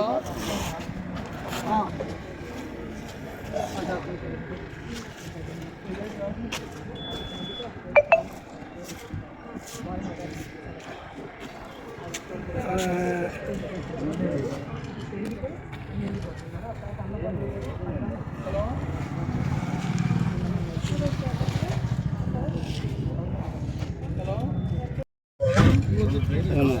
거. 어. Hello.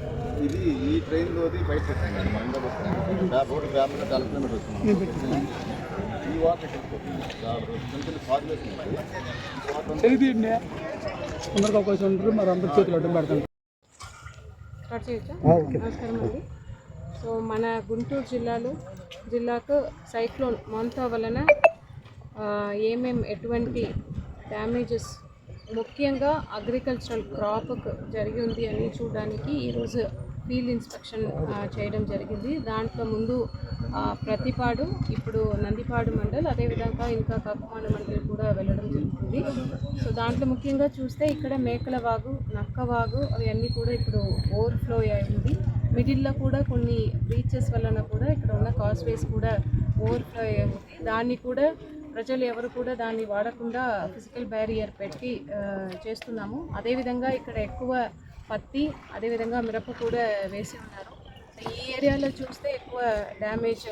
ఇది ఈ train లోది బయట. డా- రోడ్డు గ్రామంలో చాలా కిలోమీటర్ వస్తున్నాం. ఈ వాటర్ అందరికి అవకాశం ఉంటారు మరి అందరి చేతులు అడ్డం పెడతాను. నమస్కారం అండి. సో మన గుంటూరు జిల్లాలో జిల్లాకు సైక్లోన్ మొంతా వలన ఏమేం ఎటువంటి డ్యామేజెస్ ముఖ్యంగా అగ్రికల్చరల్ క్రాప్కు జరిగి ఉంది అని చూడడానికి ఈరోజు ఫీల్డ్ ఇన్స్పెక్షన్ చేయడం జరిగింది. దాంట్లో ముందు ప్రతిపాడు ఇప్పుడు నందిపాడు మండల్ అదేవిధంగా ఇంకా కప్పమాన మండల్ కూడా వెళ్ళడం జరుగుతుంది. సో దాంట్లో ముఖ్యంగా చూస్తే ఇక్కడ మేకల వాగు నక్క వాగు అవన్నీ కూడా ఇప్పుడు ఓవర్ఫ్లో అయింది మిడిల్లో కూడా కొన్ని బీచెస్ వలన కూడా ఇక్కడ ఉన్న కాస్వేస్ కూడా ఓవర్ఫ్లో అయ్యింది దాన్ని కూడా ప్రజలు ఎవరు కూడా దాన్ని వాడకుండా ఫిజికల్ బ్యారియర్ పెట్టి చేస్తున్నాము. అదేవిధంగా ఇక్కడ ఎక్కువ పత్తి అదేవిధంగా మిరప కూడా వేసి ఉన్నారు. ఈ ఏరియాలో చూస్తే ఎక్కువ డ్యామేజ్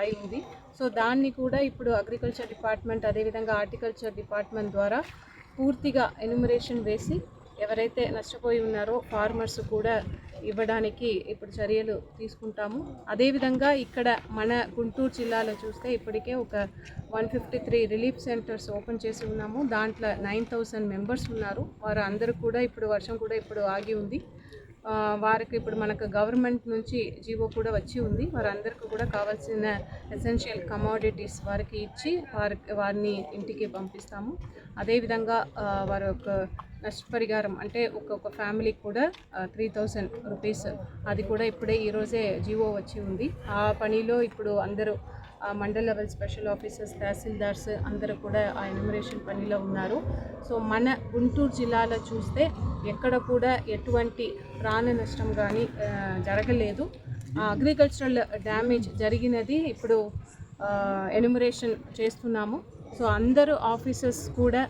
అయి ఉంది. సో దాన్ని కూడా ఇప్పుడు అగ్రికల్చర్ డిపార్ట్మెంట్ అదేవిధంగా హార్టికల్చర్ డిపార్ట్మెంట్ ద్వారా పూర్తిగా ఎన్యుమరేషన్ వేసి ఎవరైతే నష్టపోయి ఉన్నారో ఫార్మర్స్ కూడా ఇవ్వడానికి ఇప్పుడు చర్యలు తీసుకుంటాము. అదేవిధంగా ఇక్కడ మన గుంటూరు జిల్లాలో చూస్తే ఇప్పటికే ఒక one fifty three relief centres open చేసి ఉన్నాము. దాంట్లో నైన్ థౌసండ్ మెంబర్స్ ఉన్నారు. వారు అందరూ కూడా ఇప్పుడు వర్షం కూడా ఇప్పుడు ఆగి ఉంది. వారికి ఇప్పుడు మనకు గవర్నమెంట్ నుంచి జీవో కూడా వచ్చి ఉంది. వారందరికీ కూడా కావాల్సిన ఎసెన్షియల్ కమోడిటీస్ వారికి ఇచ్చి వారి వారిని ఇంటికి పంపిస్తాము. అదేవిధంగా వారి యొక్క నష్టపరిహారం అంటే ఒక్కొక్క ఫ్యామిలీకి కూడా త్రీ థౌజండ్ రూపీస్ అది కూడా ఇప్పుడే ఈరోజే జీవో వచ్చి ఉంది. ఆ పనిలో ఇప్పుడు అందరూ mandal level special officers tahsildars అందరూ కూడా ఆ ఎన్యుమరేషన్ పనిలో ఉన్నారు. సో మన గుంటూరు జిల్లాలో చూస్తే ఎక్కడ కూడా ఎటువంటి ప్రాణ నష్టం కానీ ఆ, జరగలేదు. అగ్రికల్చరల్ డ్యామేజ్ జరిగినది ఇప్పుడు ఎన్యుమరేషన్ చేస్తున్నాము. సో అందరూ ఆఫీసర్స్ కూడా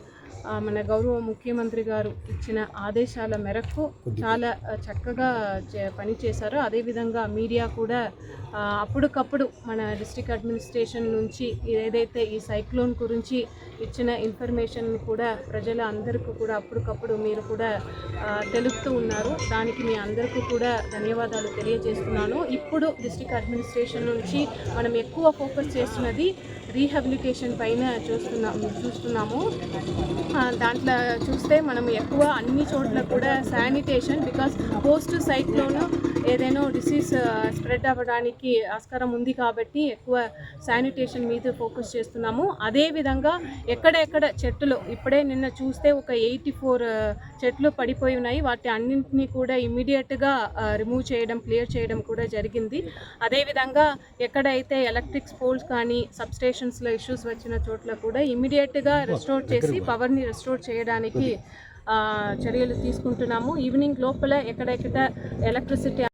మన గౌరవ ముఖ్యమంత్రి గారు ఇచ్చిన ఆదేశాల మేరకు చాలా చక్కగా చే- పనిచేశారు అదేవిధంగా మీడియా కూడా అప్పటికప్పుడు మన డిస్ట్రిక్ట్ అడ్మినిస్ట్రేషన్ నుంచి ఏదైతే ఈ సైక్లోన్ గురించి ఇచ్చిన ఇన్ఫర్మేషన్ కూడా ప్రజల అందరికీ కూడా అప్పటికప్పుడు మీరు కూడా తెలుపుతూ ఉన్నారు. దానికి మీ అందరికీ కూడా ధన్యవాదాలు తెలియజేస్తున్నాను. ఇప్పుడు డిస్ట్రిక్ట్ అడ్మినిస్ట్రేషన్ నుంచి మనం ఎక్కువ ఫోకస్ చేస్తున్నది రీహాబిలిటేషన్ పైన చూస్తున్నాం చూస్తున్నాము. దాంట్లో చూస్తే మనం ఎక్కువ అన్ని చోట్ల కూడా శానిటేషన్ బికాస్ పోస్ట్ సైట్లోనూ ఏదైనా డిసీజ్ స్ప్రెడ్ అవ్వడానికి ఆస్కారం ఉంది కాబట్టి ఎక్కువ శానిటేషన్ మీద ఫోకస్ చేస్తున్నాము. అదేవిధంగా ఎక్కడెక్కడ చెట్లు ఇప్పుడే నిన్న చూస్తే ఒక ఎయిటీ ఫోర్ చెట్లు పడిపోయి ఉన్నాయి. వాటి అన్నింటినీ కూడా ఇమీడియట్గా రిమూవ్ చేయడం క్లియర్ చేయడం కూడా జరిగింది. అదేవిధంగా ఎక్కడైతే ఎలక్ట్రిక్ పోల్స్ కానీ సబ్స్టేషన్స్లో ఇష్యూస్ వచ్చిన చోట్ల కూడా ఇమీడియట్గా రెస్టోర్ చేసి పవర్ని రెస్టోర్ చేయడానికి చర్యలు తీసుకుంటున్నాము. ఈవినింగ్ లోపల ఎక్కడెక్కడ ఎలక్ట్రిసిటీ